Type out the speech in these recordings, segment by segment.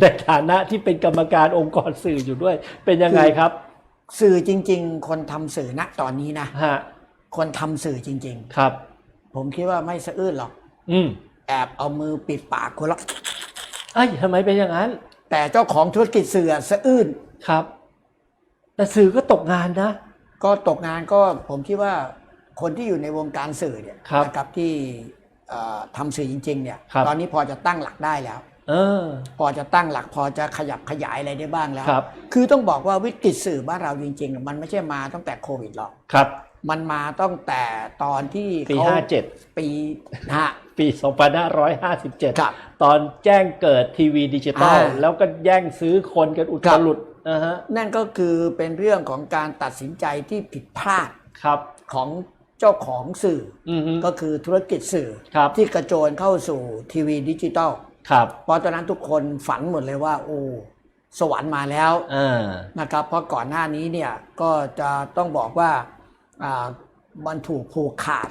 ในฐานะที่เป็นกรรมการองค์กรสื่ออยู่ด้วย เป็นยังไงครับ สื่อจริง ๆ คนทำสื่อณตอนนี้นะฮะคนทำสื่อจริงครับๆผมคิดว่าไม่สะอื้นหรอก อืมแอบเอามือปิดปากคนละเอ้ยทำไมเป็นอย่างนั้น แต่เจ้าของธุรกิจสื่อสะอื้นครับ แต่สื่อก็ตกงานนะ ก็ตกงานก็ผมคิดว่าคนที่อยู่ในวงการสื่อเนี่ยครับนะครับที่เอ่อทำสื่อจริง ๆ เนี่ยครับตอนนี้พอจะตั้งหลักได้แล้ว เออ พอจะตั้งหลักพอจะขยับขยายอะไรได้บ้างแล้วครับ คือต้องบอกว่าวิกฤตสื่อบ้านเราจริงๆ มันไม่ใช่มาตั้งแต่โควิดหรอก ครับ มันมาตั้งแต่ตอนที่ปี เขาห้าเจ็ดปีฮะ ปี 2557 ครับตอนแจ้งเกิดทีวีดิจิตอลอ่า แล้วก็แย่งซื้อคนกันอุตครับลุดนะฮะนั่นก็คือเป็นเรื่องของการตัดสินใจที่ผิดพลาดครับ ของเจ้าของสื่อ อือฮึ ก็คือธุรกิจสื่อ ครับที่กระโจนเข้าสู่ทีวีดิจิตอล ครับเพราะตอนนั้นทุกคนฝันหมดเลยว่า โอ้สวรรค์มาแล้วอ่านะครับ เพราะก่อนหน้านี้เนี่ยก็จะต้องบอกว่าอ่ามันถูกผูกขาด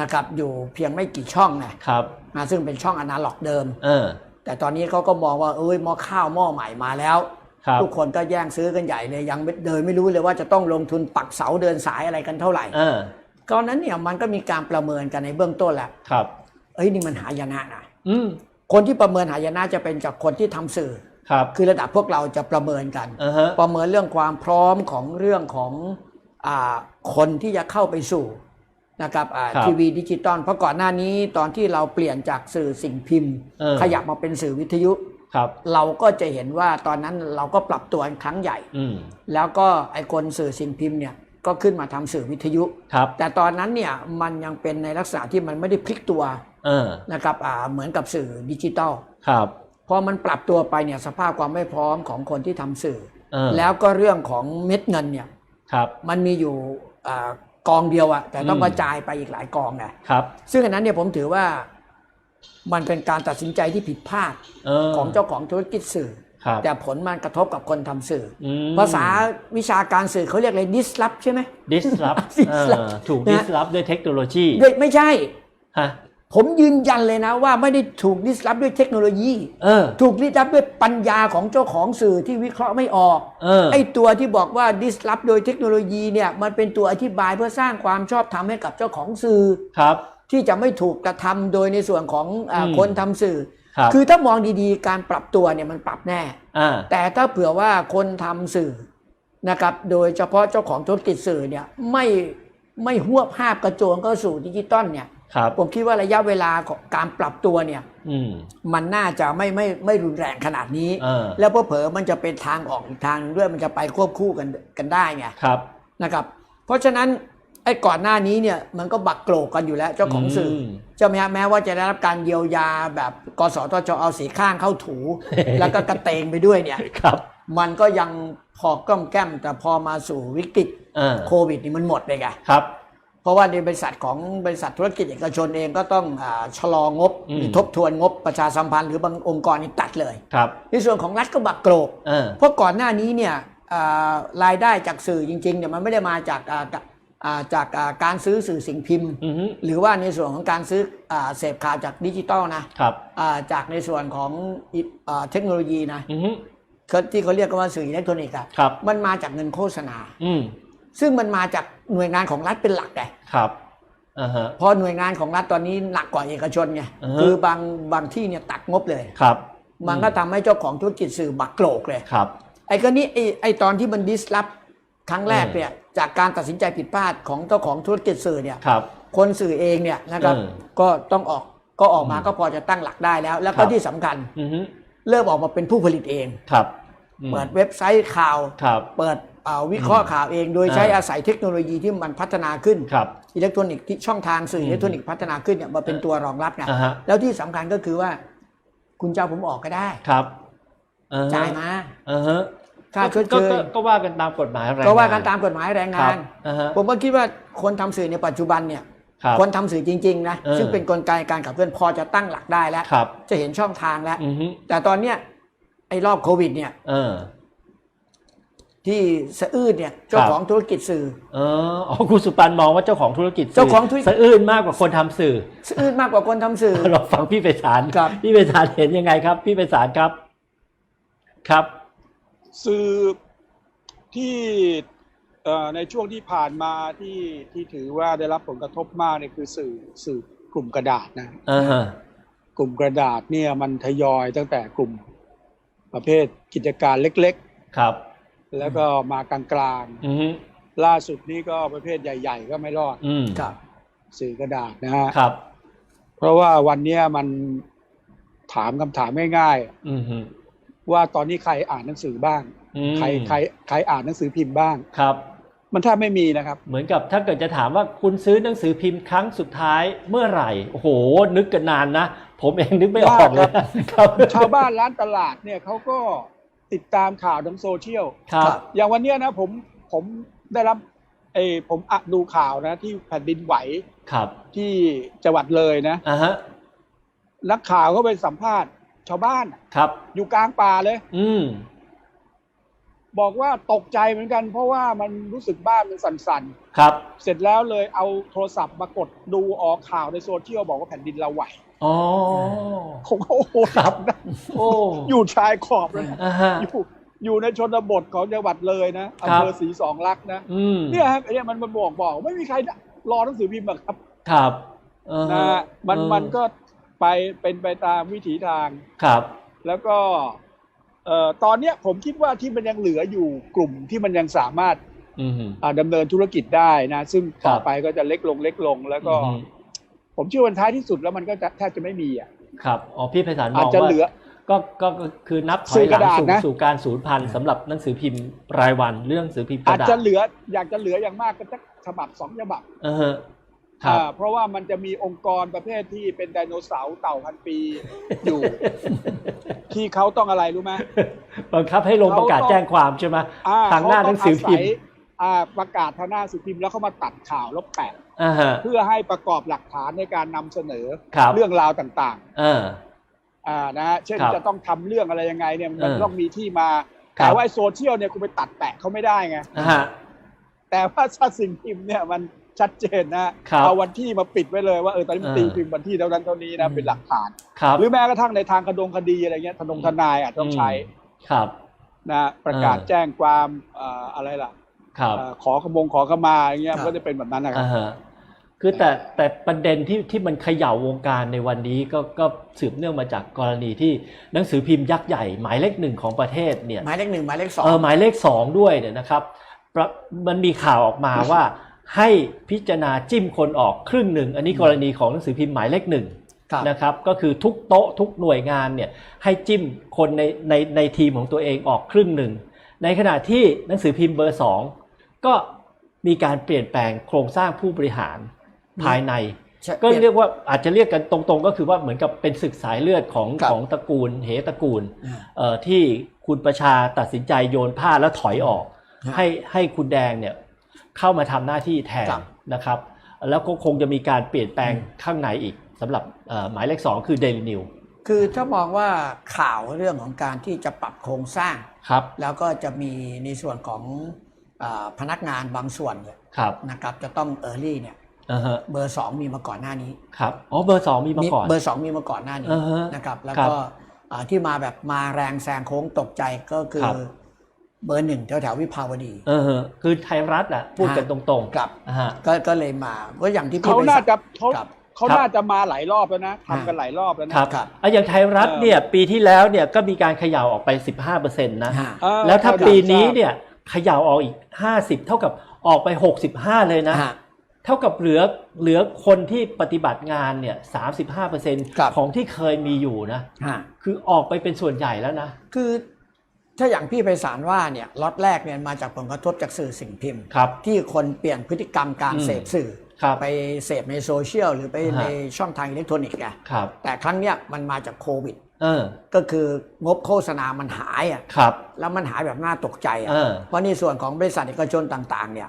นะครับอยู่เพียงไม่กี่ช่องนะครับนะซึ่งเป็นช่องอนาล็อกเดิมเออแต่ตอนนี้เขาก็มองว่าเอ้ยหม้อข้าวหม้อใหม่มาแล้วครับทุกคนก็แย่งซื้อกันใหญ่เลยยังไม่เดินไม่รู้เลยว่าจะต้องลงทุนปักเสาเดินสายอะไรกันเท่าไหร่เออตอนนั้นเนี่ยมันก็มีการประเมินกันในเบื้องต้นแหละครับ เอ้ยนี่มันหายนะนะอืม คนที่ประเมินหายนะจะเป็นจากคนที่ทำสื่อครับ คือระดับพวกเราจะประเมินกันอ่าฮะประเมินเรื่องความพร้อมของเรื่องของอาคนที่จะเข้าไปสู่นะครับอ่าครับทีวีดิจิตอลเพราะก่อนหน้านี้ตอนที่เราเปลี่ยนจากสื่อสิ่งพิมพ์เออขยับมาเป็นสื่อวิทยุครับเราก็จะเห็นว่าตอนนั้นเราก็ปรับตัวกันครั้งใหญ่อืมแล้วก็ไอคนสื่อสิ่งพิมพ์เนี่ยก็ขึ้นมาทำสื่อวิทยุครับแต่ตอนนั้นเนี่ยมันยังเป็นในลักษณะที่มันไม่ได้พลิกตัวเออ นะครับอ่าเหมือนกับสื่อดิจิตอลครับพอมันปรับตัวไปเนี่ยสภาพความไม่พร้อมของคนที่ทำสื่อเออแล้วก็เรื่องของเม็ดเงินเนี่ยครับมันมีอยู่อากองเดียวอะแต่ต้องอืมกระจายไปอีกหลายกองไงครับซึ่งอันนั้นเนี่ยผมถือว่ามันเป็นการตัดสินใจที่ผิดพลาดเออของเจ้าของธุรกิจสื่อครับแต่ผลมันกระทบกับคนทำสื่อออืมภาษาวิชาการสื่อเขาเรียกอะไรดิสล p ใช่ไหม disrupt เอ disrupt อถูกนะ disrupt ด้วยเทคโนโลยีด้วยไม่ใช่ฮะ ผมยืนยันเลยนะว่าไม่ได้ถูกดิสล p ด้วยเทคโนโลยี เออ ถูกดิสล p ด้วยปัญญาของเจ้าของสื่อที่วิเคราะห์ไม่ออกเออ ไอ้ตัวที่บอกว่า disrupt โดยเทคโนโลยีเนี่ยมันเป็นตัวอธิบายเพื่อสร้างความชอบธรรมให้กับเจ้าของสื่อ ครับ ที่จะไม่ถูกกระทำโดยในส่วนของอาอืม คนทำสื่อ ครับคือถ้ามองดีๆ การปรับตัวเนี่ยมันปรับแน่ อ่า แต่ถ้าเผื่อว่าคนทำสื่อนะครับ โดยเฉพาะเจ้าของธุรกิจสื่อเนี่ยไม่ไม่หัวภาพกระโจนเข้าสู่ดิจิตอลเนี่ย ครับ ผมคิดว่าระยะเวลาของการปรับตัวเนี่ยอืม มันน่าจะไม่ไม่ไม่รุนแรงขนาดนี้ เออ แล้วเผลอๆมันจะเป็นทางออกอีกทางหนึ่งด้วยมันจะไปควบคู่กันกันได้ไง ครับ นะครับเพราะฉะนั้นไอ้ก่อนหน้านี้เนี่ยมันก็บักโกรกกันอยู่แล้วเจ้าของสื่ออมใช่ไหมฮะแม้ว่าจะได้รับการเยียวยาแบบกสทชเอาสีข้างเข้าถู แล้วก็กระเตงไปด้วยเนี่ยครับมันก็ยังพอก้อมแก้มแต่พอมาสู่วิกฤตเออโควิดนี่มันหมดไปไงครับ เพราะว่าในบริษัทของบริษัทธุรกิจเอกชนเองก็ต้องอาชะลองบอืมหรือทบทวนงบประชาสัมพันธ์หรือบางองค์กรนี่ตัดเลยครับในส่วนของรัฐก็บักโกรกเออเพราะก่อนหน้านี้เนี่ยอ่ารายได้จากสื่อจริงๆเนี่ยมันไม่ได้มาจากอ่าอ่าจากอ่าการซื้อสื่อสิ่งพิมพ์อือฮึหรือว่าในส่วนของการซื้ออาเสพข่าวจากดิจิตอลนะครับอ่าจากในส่วนของอิอ่าเทคโนโลยีนะอือฮึเขาที่เขาเรียกกันว่าสื่ออิเล็กทรอนิกส์อะครับมันมาจากเงินโฆษณาอืม ซึ่งมันมาจากหน่วยงานของรัฐเป็นหลักไงครับอ่าฮะ เพราะหน่วยงานของรัฐตอนนี้หนักกว่าเอกชนไงอือฮะคือบางบางที่เนี่ยตัดงบเลย ครับมันก็ทำให้เจ้าของธุรกิจสื่อบักโกรกเลย ครับ ไอ้ก็นี่ไอ้ไอ้ตอนที่มันดิสล p ครั้งแรกเออเนี่ยจากการตัดสินใจผิดพลาดของเจ้าของธุรกิจสื่อเนี่ย ครับ คนสื่อเองเนี่ยนะครับเออก็ต้องออกก็ออกมาอืมก็พอจะตั้งหลักได้แล้ว แล้วคก็รับ ที่สำคัญอือฮึเริ่มออกมาเป็นผู้ผลิตเอง ครับอืมเปิดเว็บไซต์ข่าว ครับ เปิดเอ่อ วิเคราะห์ข่าวเองโดยใช้อ่าอาศัยเทคโนโลยีที่มันพัฒนาขึ้นครับอิเล็กทรอนิกส์ที่ช่องทางสื่ออิเล็กทรอนิกส์พัฒนาขึ้นเนี่ยมาเป็นตัวรองรับไงอ่าฮะแล้วที่สำคัญก็คือว่า คุณเจ้าผมออกก็ได้ครับอ่ฮะจ่ายมาอ่าฮะค่าชดเชก็ยก็ก็ว่ากันตามกฎหมายแรงก็ว่ากันตามกฎหมายแรงครังาบนอ่าฮะผมก็คิดว่าคนทำสื่อในปัจจุบันเนี่ยครับคนทำสื่อจริงๆนะเออซึ่งเป็นกลไกการขับเคลื่อนพอจะตั้งหลักได้แล้วครับจะเห็นช่องทางแล้วอือฮึแต่ตอนเนี้ยไอ้รอบโควิดเนี่ยเออ ที่สะอื้นเนี่ยเจ้าครับของธุรกิจสื่อเอออ๋อคุณสุปันมองว่าเจ้าของธุรกิจสื่เจ้าของธุรกิจสะอื้นมากกว่าคนทำสื่อสะอื้นมากกว่าคนทำสื่อเราฟังพี่ไปสารครับพี่ไปสารเห็นยังไงครับ พี่ไปสารครับ ครับ สื่อที่เอ่อในช่วงที่ผ่านมาที่ที่ถือว่าได้รับผลกระทบมากเนี่ยคือสื่อสื่อกลุ่มกระดาษนะอ่าฮะกลุ่มกระดาษเนี่ยมันทยอยตั้งแต่กลุ่มประเภทกิจการเล็กครับๆ แล้วก็มากลางอืมๆล่าสุดนี้ก็ประเภทใหญ่ ๆ ก็ไม่รอดอืมครับสื่อกระดาษนะฮะครับ เพราะว่าวันเนี้ยมันถามคำถามง่ายอืมฮึๆว่าตอนนี้ใครอ่านหนังสือบ้างอืมใครใครใครอ่านหนังสือพิมพ์บ้างครับมันแทบไม่มีนะครับ เหมือนกับถ้าเกิดจะถามว่าคุณซื้อหนังสือพิมพ์ครั้งสุดท้ายเมื่อไหร่ โอ้โห นึกกันนานนะ ผมเองนึกไม่ออกเลยครับ ชาวบ้านร้านตลาดเนี่ยเขาก็ ติดตามข่าวทางโซเชียลครับ อย่างวันเนี้ยนะผมผมได้รับเออผมอะดูข่าวนะ ที่แผ่นดินไหวครับที่จังหวัดเลยนะอ่าฮะนักข่าวก็ไปสัมภาษณ์ชาวบ้านครับ อยู่กลางป่าเลย อืม บอกว่าตกใจเหมือนกัน เพราะว่ามันรู้สึกบ้านมันสั่นครับ ๆ เสร็จแล้วเลยเอาโทรศัพท์มากดดูออกข่าวในโซเชียลบอกว่าแผ่นดินเราไหว อ๋อผมก็โอ้โหครับโอ้อยู่ชายขอบเลยนะอ่าฮะอยู่อยู่ในชนบทของจังหวัดเลยนะครัอำบเภอศรีสองลักษณ์นะอืมเนี่ยครับไอ้เนี่ยมันมันบอกบอกไม่มีใครรอหนังสือพิมพ์หรอกครับ ครับอ่าฮนะฮะมันเออมันก็ไปเป็นไปตามวิถีทางครับ แล้วก็เอ่อตอนเนี้ยผมคิดว่าที่มันยังเหลืออยู่กลุ่มที่มันยังสามารถอืมฮึอ่าดำเนินธุรกิจได้นะ ซึ่งต่อครับไปก็จะเล็กลงเล็กลงแล้วก็อืมฮึ ผมเชื่อวันท้ายที่สุดแล้วมันก็จะแทบจะไม่มีอะครับอ๋อพี่ไพศาลมอาจองจะว่าเหลือก็ก็ก็คือนับถสื่อยอหกลัระงดาษสู่นะสู่การสูญพันธุ์สำหรับหนังสือพิมพ์รายวันเรื่องหนังสือพิมพ์กอาจระดาษจะเหลืออยากจะเหลืออย่างมากก็สักฉบับสองฉบับเออฮะครับอ่าเพราะว่ามันจะมีองค์กรประเภทที่เป็นไดโนเสาร์เต่าพันปีอยู่ ที่เขาต้องอะไรรู้ไหมบังคับให้ลงประกาศเขาต้องแจ้งความใช่ไหมอ่ทางหน้าหนังสือพิมพ์เขาต้งาศัยอ่าประกาศทางหน้าหนังสือพิมพ์แล้วเขามาตัดข่าวแล้วแปะ อ่าฮะ เพื่อให้ประกอบหลักฐานในการนำเสนอครับ เรื่องราวต่างเออ ๆอ่านะฮะเช่นครับจะต้องทำเรื่องอะไรยังไงเนี่ยมันเออต้องมีที่มาครับ แต่ว่าไอ้โซเชียลเนี่ยคุณไปตัดแปะเขาไม่ได้ไงอ่าฮะ แต่ว่าถ้าสิ่งพิมพ์เนี่ยมันชัดเจนนะครับเอาวันที่มาปิดไว้เลยว่าเออตอนนี้มันเออตีพิมพ์วันที่เท่านั้นเท่านี้นะอืม เป็นหลักฐาน ครับ หรือแม้กระทั่งในทางคดงคดีอะไรเงี้ยทนงทนายอาจต้องใช้ครับ นะประกาศเออ แจ้งความเอ่ออะไรล่ะครับ เอ่อขอขมงขอขมาอย่างเงี้ยครับ มันก็จะเป็นแบบนั้นนะครับ อ่าฮะ คือแต่แต่ประเด็นที่ที่มันเขย่าวงการในวันนี้ก็ก็สืบเนื่องมาจากกรณีที่หนังสือพิมพ์ยักษ์ใหญ่ หมายเลขหนึ่งของประเทศเนี่ยหมายเลขหนึ่งหมายเลขสองเออหมายเลขสองด้วยเนี่ยนะครับประมันมีข่าวออกมาว่าให้พิจารณาจิ้มคนออกครึ่งหนึ่ง อันนี้กรณีของหนังสือพิมพ์หมายเลขหนึ่งครับนะครับก็คือทุกโต๊ะทุกหน่วยงานเนี่ยให้จิ้มคนในในในทีมของตัวเองออกครึ่งหนึ่ง ในขณะที่หนังสือพิมพ์เบอร์สองก็มีการเปลี่ยนแปลงโครงสร้างผู้บริหาร ภายในใช่ก็เรียกว่าอาจจะเรียกกันตรงๆ ก็คือว่าเหมือนกับเป็นศึกสายเลือดของครับของตระกูลเหตระกูลอ่าเอ่อที่คุณประชาตัดสินใจโยนผ้าแล้วถอยออกฮะให้ให้คุณแดงเนี่ยเข้ามาทำหน้าที่แทนครับนะครับ แล้วก็คงจะมีการเปลี่ยนแปลงข้างในอีกสำหรับเอ่อหมายเลขสองคือเดลินิวคือถ้ามองว่าข่าวเรื่องของการที่จะปรับโครงสร้างครับ แล้วก็จะมีในส่วนของอาพนักงานบางส่วนเนี่ยครับนะครับจะต้องเออร์ลี่เนี่ย อ่าฮะเบอร์สองมีมาก่อนหน้านี้ครับอ๋อเบอร์สองมีมาก่อนเบอร์สองมีมาก่อนหน้านี้อ่าฮะ นะครับ แล้วครับก็อ่าที่มาแบบมาแรงแซงโค้งตกใจก็คือครับ เบอร์หนึ่งแถวแถวๆวิภาวดี เออฮะคือไทยรัฐอะพูดกันตรงๆครับอ่าฮะ ก็ก็เลยมาก็อย่างที่พี่เขาไปน่าสักจะเขาครับ เขาครับน่าจะมาหลายรอบแล้วนะทำกันหลายรอบแล้วนะครับ ครับ อะอย่างไทยรัฐเออเนี่ยปีที่แล้วเนี่ยก็มีการเขย่าออกไป 15%นะ ฮะ เออแล้วถ้าเข้ใจปีนี้ทราบเนี่ยเขย่าออกอีก 50 เท่ากับออกไป 65 เลยนะ ฮะ เท่ากับเหลือเหลือคนที่ปฏิบัติงานเนี่ยครับ35%ของที่เคยมีอยู่นะ ฮะคือออกไปเป็นส่วนใหญ่แล้วนะ คือถ้าอย่างพี่ไพศาลว่าเนี่ยล็อตแรกเนี่ยมาจากผลกระทบจากสื่อสิ่งพิมพ์ ครับ ที่คนเปลี่ยนพฤติกรรมการอืม เสพสื่อ ครับ ไปเสพในโซเชียลหรือไปอ่าฮะในช่องทางอิเล็กทรอนิกส์ไงครับ แต่ครั้งเนี้ยมันมาจากโควิด เออ ก็คืองบโฆษณามันหายอะครับ แล้วมันหายแบบน่าตกใจอะเออ เพราะในส่วนของบริษัทเอกชนต่างๆเนี่ย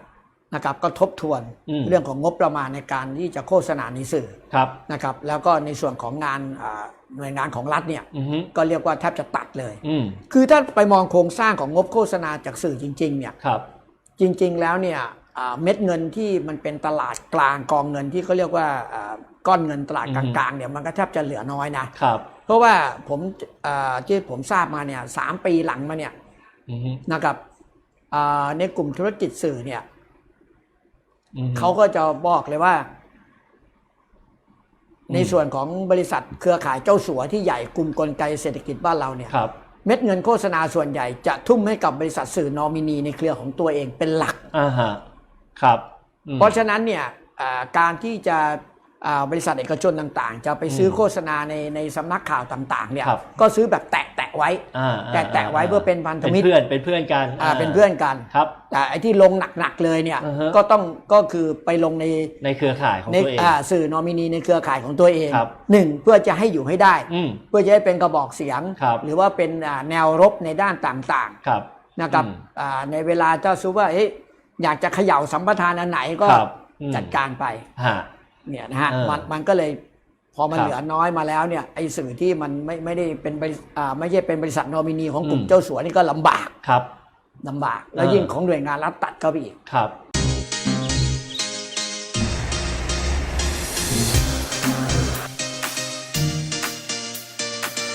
นะครับก็ทบทวนอืมเรื่องของงบประมาณในการที่จะโฆษณาในสื่อครับนะครับแล้วก็ในส่วนของงานอ่าหน่วยงานของรัฐเนี่ยอือฮึก็เรียกว่าแทบจะตัดเลยอืมคือถ้าไปมองโครงสร้างของงบโฆษณาจากสื่อจริง ๆ เนี่ยครับจริง ๆ แล้วเนี่ยอ่าเม็ดเงินที่มันเป็นตลาดกลางกองเงินที่เขาเรียกว่าอ่าก้อนเงินตลาดอืกอฮึลางๆเนี่ยมันก็แทบจะเหลือน้อยนะครับเพราะว่าผมอ่าที่ผมทราบมาเนี่ยสามปีหลังมาเนี่ยอือฮึนะครับอ่าในกลุ่มธุรกิจสื่อเนี่ยอือฮึ เขาก็จะบอกเลยว่า ในส่วนของบริษัทเครือข่ายเจ้าสัวที่ใหญ่กลุ่มกลไกเศรษฐกิจบ้านเราเนี่ยครับเม็ดเงินโฆษณาส่วนใหญ่จะทุ่มให้กับบริษัทสื่อนอมินีในเครือของตัวเองเป็นหลักอ่าฮะครับอืมเพราะฉะนั้นเนี่ยอ่าการที่จะอ่า บริษัทเอกชนต่างๆ จะไปซื้ออมโฆษณาในในสำนักข่าวต่างๆเนี่ยครับก็ซื้อแบบแตะแตะๆไว้อ่าแตะแตะๆไว้เพื่อเป็นพันธเป็นมิตรเพื่อนเป็นเพื่อนกันอ่าเป็นเพื่อนกันครับแต่ไอ้ที่ลงหนักๆเลยเนี่ยอือฮะก็ต้องก็คือไปลงในในเครือข่ายของในตัวเองอ่าสื่อนอมินีในเครือข่ายของตัวเองครับหนึ่งเพื่อจะให้อยู่ให้ได้อืมเพื่อจะให้เป็นกระบอกเสียงครับหรือว่าเป็นอ่าแนวรบในด้านต่างครับๆนะครับอืมอ่าในเวลาเจ้าซูว่าเอ๊ะอยากจะเขย่าสัมปทานอันไหนก็ครับอืมจัดการไปฮะ เนี่ยนะฮะเออ มันมันก็เลยพอมันครับเหลือน้อยมาแล้วเนี่ยไอ้สื่อที่มันไม่ไม่ได้เป็นบริอ่าไม่ใช่เป็นบริษัทนอมินีของกลุ่มอืม เจ้าสัวนี่ก็ลำบากครับ ลำบาก แล้วเออ ยิ่งของหน่วยงานรัฐตัดเข้าไปอีก ครับ